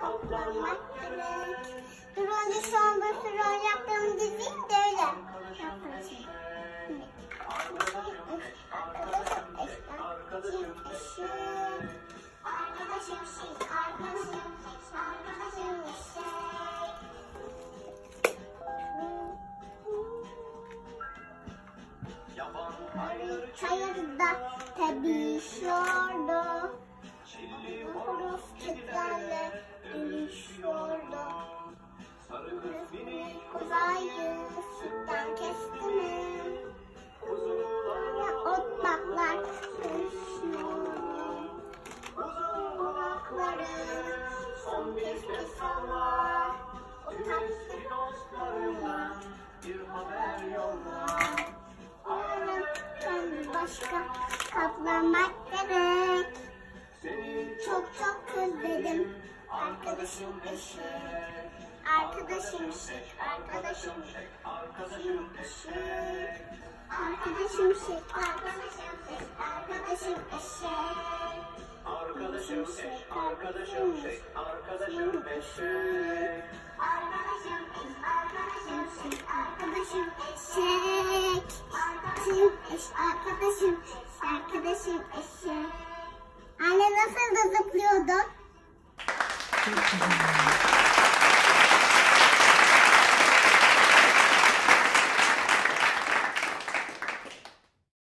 katlanmak gerek. Dur önce son bir fırın yaptığım diziyim de öyle. Yapacağım. Arkadaşım eşek, arkadaşım eşek. Arkadaşım şiş, arkadaşım şiş, arkadaşım eşek. Haritayı tebişiyordu. Rüftetlerle kendi başka katlamak gerek. Çok çok özledim arkadaşım eşek. Arkadaşım eşek, arkadaşım eşek, arkadaşım eşek. Arkadaşım eşek, arkadaşım eşek, arkadaşım eşek. Arkadaşım eş, arkadaşım eş, arkadaşım eşek. Arkadaşım eşek. Arkadaşım eş, arkadaşım arkadaşım eşek. Anne nasıl da zıplıyordu? Çok güzel.